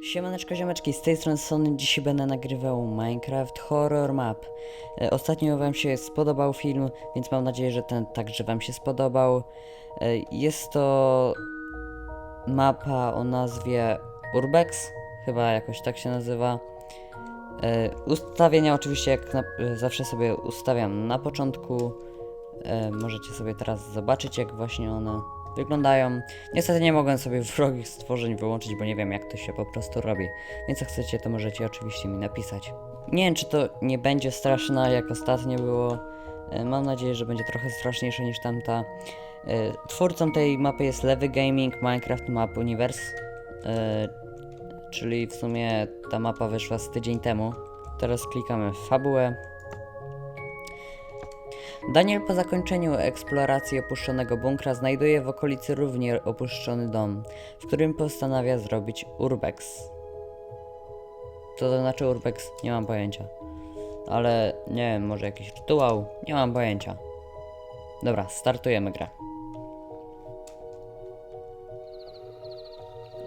Siemaneczko ziomeczki, z tej strony Sony, dzisiaj będę nagrywał Minecraft Horror Map. E, Ostatnio wam się spodobał film, więc mam nadzieję, że ten także wam się spodobał. E, Jest to mapa o nazwie Urbex, chyba jakoś tak się nazywa. E, Ustawienia oczywiście jak na, zawsze sobie ustawiam na początku. Możecie sobie teraz zobaczyć jak właśnie one wyglądają. Niestety nie mogłem sobie wrogich stworzeń wyłączyć, bo nie wiem jak to się po prostu robi. Więc jak chcecie, to możecie oczywiście mi napisać. Nie wiem, czy to nie będzie straszne, jak ostatnio było. E, Mam nadzieję, że będzie trochę straszniejsze niż tamta. E, Twórcą tej mapy jest Lewy Gaming Minecraft Map Universe. E, Czyli w sumie ta mapa wyszła z tydzień temu. Teraz klikamy w fabułę. Daniel po zakończeniu eksploracji opuszczonego bunkra znajduje w okolicy równie opuszczony dom, w którym postanawia zrobić urbex. Co to znaczy urbex? Nie mam pojęcia. Ale nie wiem, może jakiś rytuał? Nie mam pojęcia. Dobra, startujemy grę.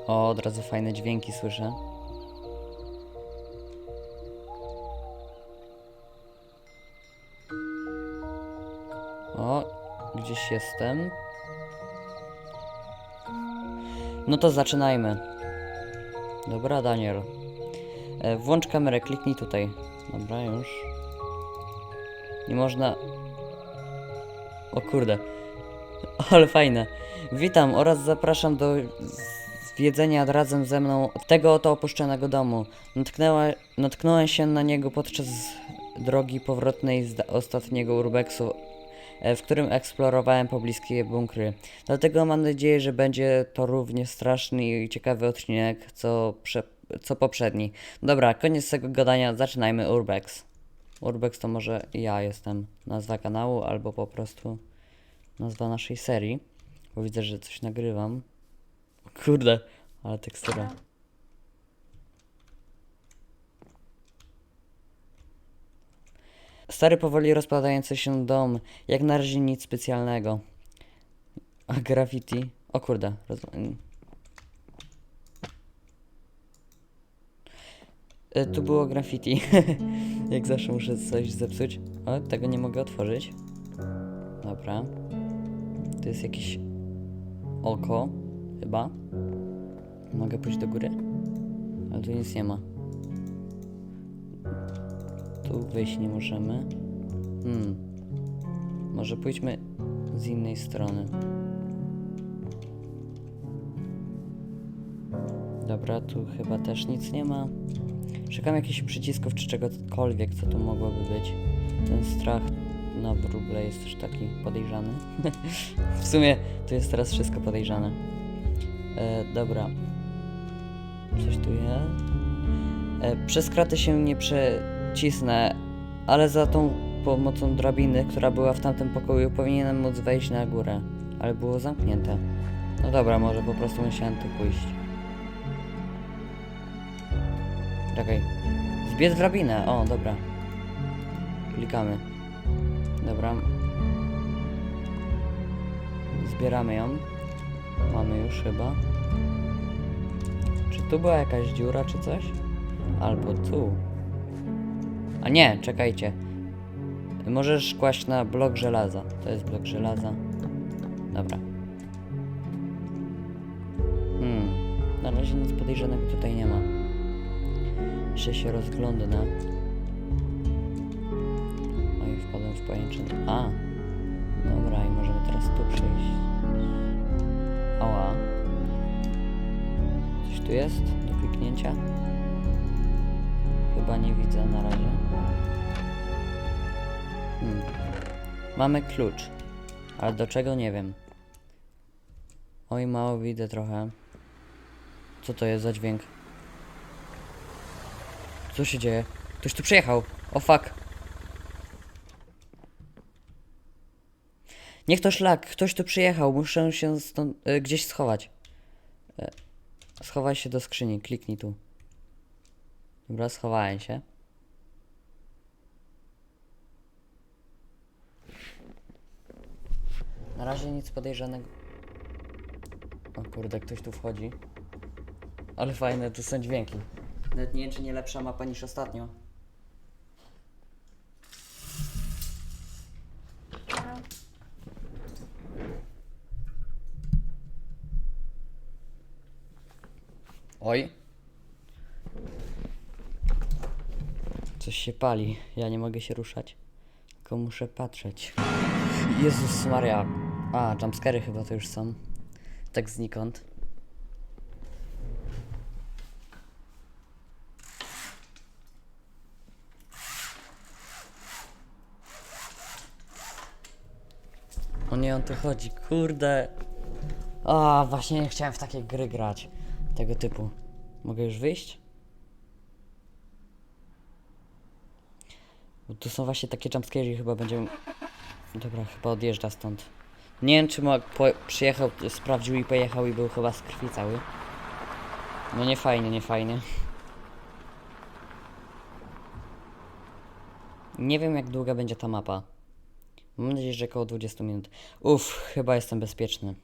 O, od razu fajne dźwięki słyszę. O, gdzieś jestem. No to zaczynajmy. Dobra, Daniel. E, włącz kamerę, kliknij tutaj. Dobra, już. Nie można. O kurde. Ale fajne. Witam oraz zapraszam do zwiedzenia razem ze mną tego oto opuszczonego domu. Natknęła, natknąłem się na niego podczas drogi powrotnej z ostatniego urbexu, w którym eksplorowałem pobliskie bunkry. Dlatego mam nadzieję, że będzie to równie straszny i ciekawy odcinek, co, prze, co poprzedni. Dobra, koniec tego gadania, zaczynajmy Urbex. Urbex to może ja jestem nazwa kanału, albo po prostu nazwa naszej serii, bo widzę, że coś nagrywam. Kurde, ale tekstura. Stary powoli rozpadający się dom, jak na razie nic specjalnego. A graffiti? O kurde, roz... E, Tu było graffiti. jak zawsze muszę coś zepsuć. O, tego nie mogę otworzyć. Dobra. To jest jakieś oko, chyba. Mogę pójść do góry? Ale tu nic nie ma. Tu wyjść nie możemy. Hmm. Może pójdźmy z innej strony. Dobra, tu chyba też nic nie ma. Szukam jakichś przycisków czy czegokolwiek, co tu mogłoby być. Ten strach na wróble jest też taki podejrzany. w sumie tu jest teraz wszystko podejrzane. E, dobra. Coś tu jest? E, przez kraty się nie przecisnę, ale za tą pomocą drabiny, która była w tamtym pokoju, powinienem móc wejść na górę. Ale było zamknięte. No dobra, może po prostu musiałem tu pójść. Czekaj. Zbiec drabinę. O, dobra. Klikamy. Dobra. Zbieramy ją. Mamy już chyba. Czy tu była jakaś dziura, czy coś? Albo tu. A nie, czekajcie. Możesz kłaść na blok żelaza. To jest blok żelaza. Dobra. Hmm. Na razie nic podejrzanego tutaj nie ma. Jeszcze się rozglądnę. Oj, wpadłem w pajęczynę. A! Dobra, i możemy teraz tu przejść. Ała. Coś tu jest do kliknięcia? Chyba nie widzę na razie. Hmm. Mamy klucz. Ale do czego nie wiem. Oj, mało widzę trochę. Co to jest za dźwięk? Co się dzieje? Ktoś tu przyjechał. O fuck. Niech to szlak. Ktoś tu przyjechał. Muszę się stąd y, gdzieś schować. E, schowaj się do skrzyni. Kliknij tu. Dobra, schowałem się. Na razie nic podejrzanego. O kurde, ktoś tu wchodzi. Ale fajne to są dźwięki. Nawet nie wiem, czy nie lepsza mapa niż ostatnio. Oj. Coś się pali. Ja nie mogę się ruszać. Tylko muszę patrzeć. Jezus Maria. A, jumpscary chyba to już są. Tak znikąd. O nie, on tu chodzi, kurde. A, właśnie nie chciałem w takie gry grać. Tego typu. Mogę już wyjść? Bo tu są właśnie takie jumpscare chyba będziemy... Dobra, chyba odjeżdża stąd. Nie wiem, czy mo- po- przyjechał, sprawdził i pojechał i był chyba z krwi cały. No nie fajnie, nie fajnie. Nie wiem, jak długa będzie ta mapa. Mam nadzieję, że około 20 minut. Uff, chyba jestem bezpieczny.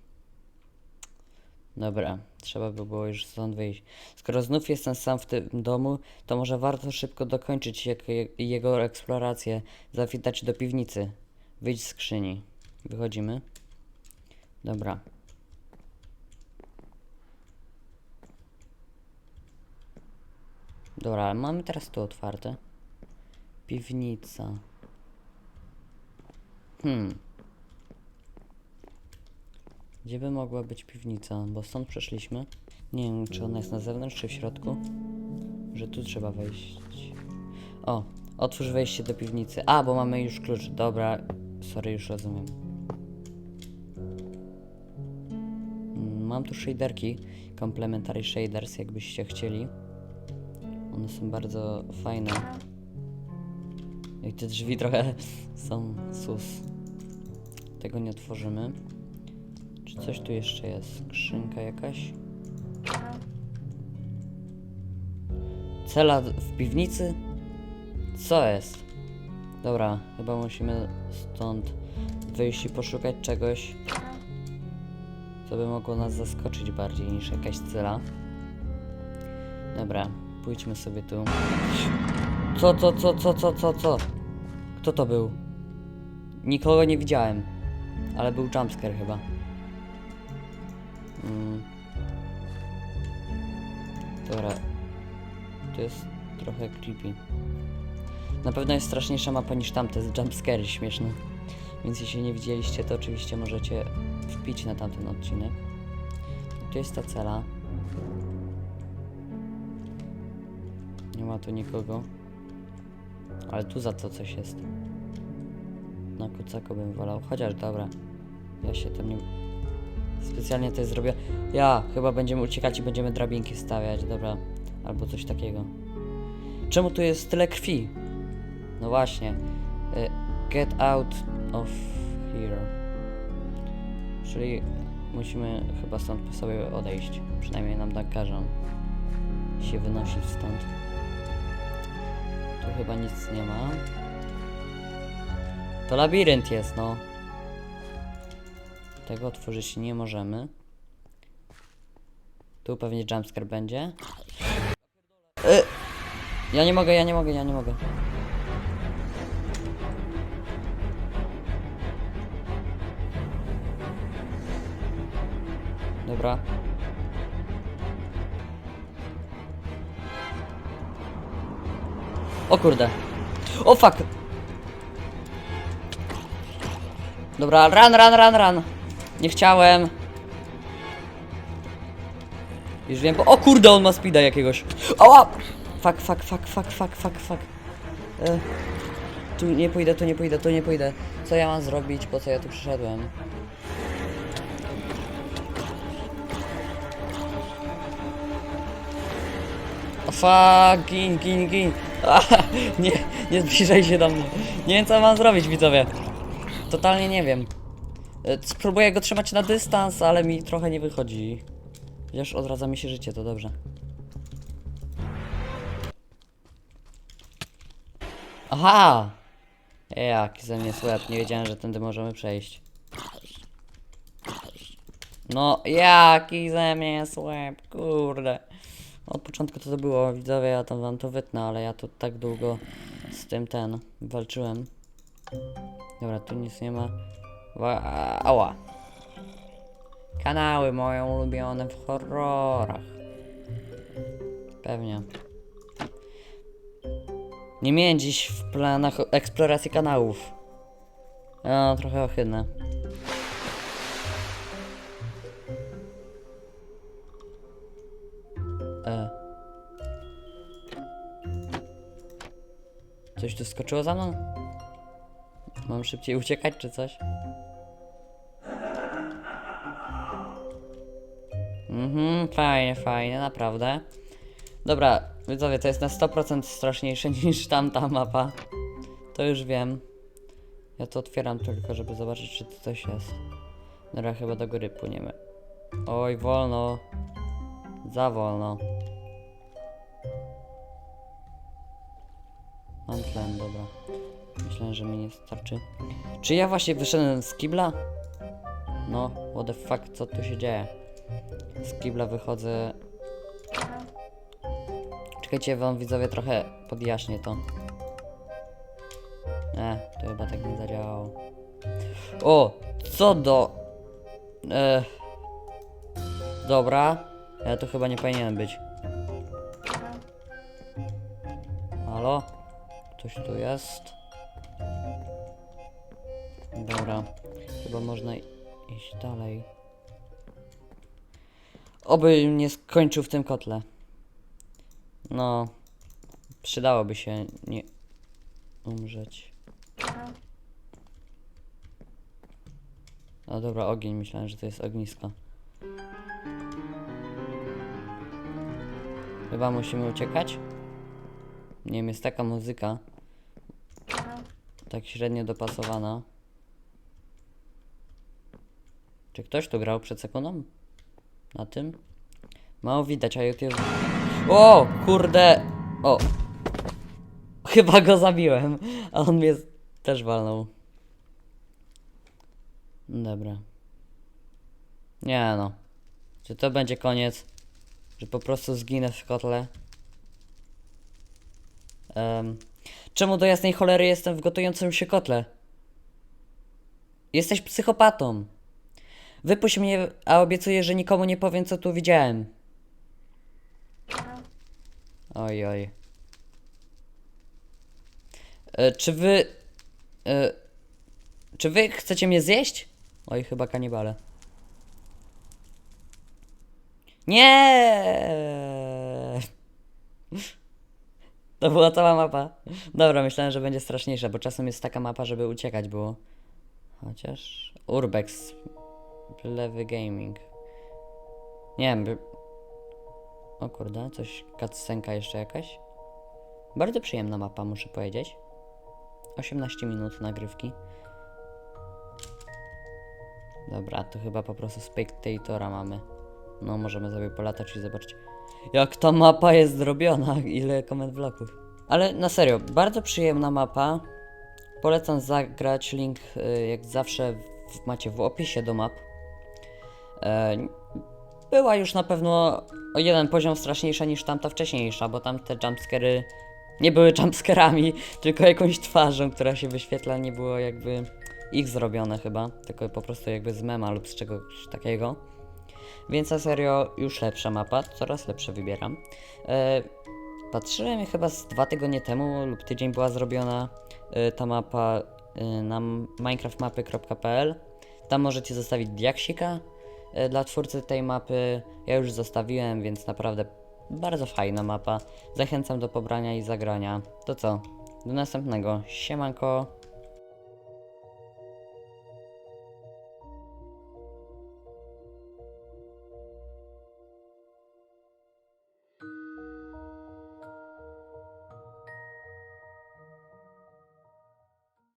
Dobra, trzeba by było już stąd wyjść. Skoro znów jestem sam w tym domu, to może warto szybko dokończyć jego eksplorację. Zawitać do piwnicy. Wyjść z skrzyni. Wychodzimy. Dobra. Dobra, mamy teraz tu otwarte. Piwnica. Hmm. Gdzie by mogła być piwnica? Bo stąd przeszliśmy. Nie wiem, czy ona jest na zewnątrz, czy w środku. Że tu trzeba wejść. O, otwórz wejście do piwnicy. A, bo mamy już klucz. Dobra, sorry, już rozumiem. Mm, Mam tu shaderki. Complementary shaders, jakbyście chcieli. One są bardzo fajne. I te drzwi trochę są sus. Tego nie otworzymy. Czy coś tu jeszcze jest? Skrzynka jakaś? Cela w piwnicy? Co jest? Dobra, chyba musimy stąd wyjść i poszukać czegoś, co by mogło nas zaskoczyć bardziej niż jakaś cela. Dobra, pójdźmy sobie tu. Co, co, co, co, co, co, co? Kto to był? Nikogo nie widziałem, ale był jumpscare chyba. Mm. Dobra. To jest trochę creepy. Na pewno jest straszniejsza mapa niż tamte z jumpscary śmieszne. Więc jeśli nie widzieliście, to oczywiście możecie wpić na tamten odcinek. Tu jest ta cela. Nie ma tu nikogo. Ale tu za to coś jest. Na kucako bym wolał. Chociaż dobra. Ja się tam nie... Specjalnie to zrobię. Ja, chyba będziemy uciekać i będziemy drabinki stawiać, dobra. Albo coś takiego. Czemu tu jest tyle krwi? No właśnie. Y, Get out of here. Czyli musimy chyba stąd sobie odejść. Przynajmniej nam tak każą się wynosić stąd. Tu chyba nic nie ma. To labirynt jest, no. Tego otworzyć nie możemy. Tu pewnie jumpscare będzie. Y ja nie mogę, ja nie mogę, ja nie mogę. Dobra. O kurde. O fuck. Dobra, run, run, run, run. Nie chciałem. Już wiem, bo... O kurde, on ma speeda jakiegoś. Ała! Fuck, fuck, fuck, fuck, fuck, fuck, fuck. E, tu nie pójdę, tu nie pójdę, tu nie pójdę. Co ja mam zrobić? Po co ja tu przyszedłem? O fuck, gin, gin, gin. Nie, nie zbliżaj się do mnie. Nie wiem co mam zrobić, widzowie. Totalnie nie wiem. E, Spróbuję go trzymać na dystans, ale mi trochę nie wychodzi. Chociaż odradza mi się życie, to dobrze. Aha! Jaki ze mnie słab, nie wiedziałem, że tędy możemy przejść. No, jaki ze mnie słab, kurde. Od początku to, to było, widzowie, ja tam wam to wytnę, ale ja tu tak długo z tym ten walczyłem. Dobra, tu nic nie ma. Ała. Kanały moje ulubione w horrorach. Pewnie. Nie miałem dziś w planach eksploracji kanałów. No, trochę ohydne. E. Coś tu skoczyło za mną? Mam szybciej uciekać czy coś? Mhm, fajnie, fajnie, naprawdę. Dobra, widzowie, to jest na 100% straszniejsze niż tamta mapa. To już wiem. Ja to otwieram tylko, żeby zobaczyć, czy tu coś jest. Dobra, chyba do góry płyniemy. Oj, wolno. Za wolno. Mam tlen, dobra. Myślałem, że mi nie starczy. Czy ja właśnie wyszedłem z kibla? No, what the fuck, co tu się dzieje? Z kibla wychodzę. Czekajcie, wam widzowie trochę podjaśnię to. E, to chyba tak nie zadziałało. O, co do... E, dobra, ja tu chyba nie powinienem być. Halo? Ktoś tu jest? Dobra, chyba można iść dalej. Oby nie skończył w tym kotle. No, przydałoby się nie umrzeć. No dobra, ogień, myślałem, że to jest ognisko. Chyba musimy uciekać? Nie wiem, jest taka muzyka. Tak średnio dopasowana. Czy ktoś tu grał przed sekundą? Na tym? Mało widać, a YouTube... O! Kurde! O! Chyba go zabiłem, a on mnie też walnął. Dobra. Nie no. Czy to będzie koniec? Że po prostu zginę w kotle? Em, czemu do jasnej cholery jestem w gotującym się kotle? Jesteś psychopatą. Wypuść mnie, a obiecuję, że nikomu nie powiem, co tu widziałem. Oj, oj. E, czy wy... E, czy wy chcecie mnie zjeść? Oj, chyba kanibale. Nie! To była cała mapa. Dobra, myślałem, że będzie straszniejsza, bo czasem jest taka mapa, żeby uciekać było. Chociaż... Urbex. Lewy Gaming. Nie wiem, by... O kurde, coś... Cutscenka jeszcze jakaś? Bardzo przyjemna mapa, muszę powiedzieć. 18 minut nagrywki. Dobra, to chyba po prostu spectatora mamy. No, możemy sobie polatać i zobaczyć, jak ta mapa jest zrobiona, ile komend bloków. Ale na serio, bardzo przyjemna mapa. Polecam zagrać, link y, jak zawsze macie w opisie do map. E, była już na pewno o jeden poziom straszniejsza niż tamta wcześniejsza, bo tamte jumpscary nie były jumpscarami, tylko jakąś twarzą, która się wyświetla, nie było jakby ich zrobione chyba, tylko po prostu jakby z mema lub z czegoś takiego. Więc na serio już lepsza mapa, coraz lepsze wybieram. E, patrzyłem chyba z dwa tygodnie temu lub tydzień była zrobiona e, ta mapa e, na minecraftmapy.pl. Tam możecie zostawić diaksika dla twórcy tej mapy. Ja już zostawiłem, więc naprawdę bardzo fajna mapa. Zachęcam do pobrania i zagrania. To co? Do następnego. Siemanko.